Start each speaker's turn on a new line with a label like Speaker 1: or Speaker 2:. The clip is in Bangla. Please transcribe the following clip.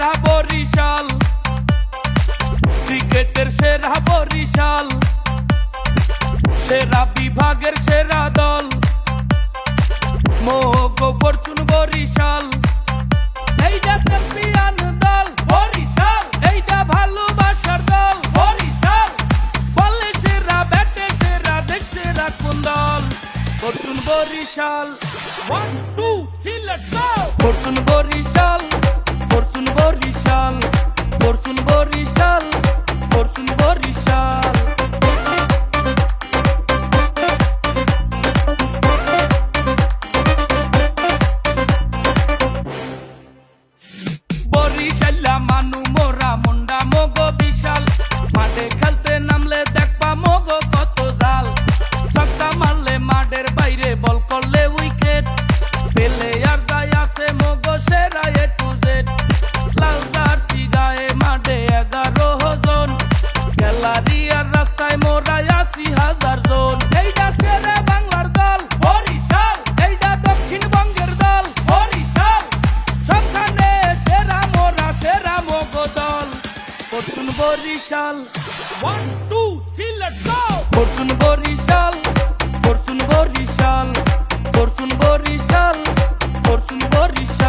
Speaker 1: সেরা বরিশাল। ক্রিকেটের সেরা বরিশাল। সেরা বিভাগের সেরা দল। মোগো ফরচুন বরিশাল। এইটা চ্যাম্পিয়ন দল। বরিশাল। এইটা ভালোবাসার দল। বরিশাল। বলে সেরা ব্যাটে সেরা দেশ সেরা কোন দল। Fortune Barishal. One two three let's go fortune Barishal. মানু মোরা মুন্ডা মগো বিশাল। মাঠে খেলতে Barishal. One two three let's go fortune Barishal fortune Barishal fortune Barishal fortune Barishal.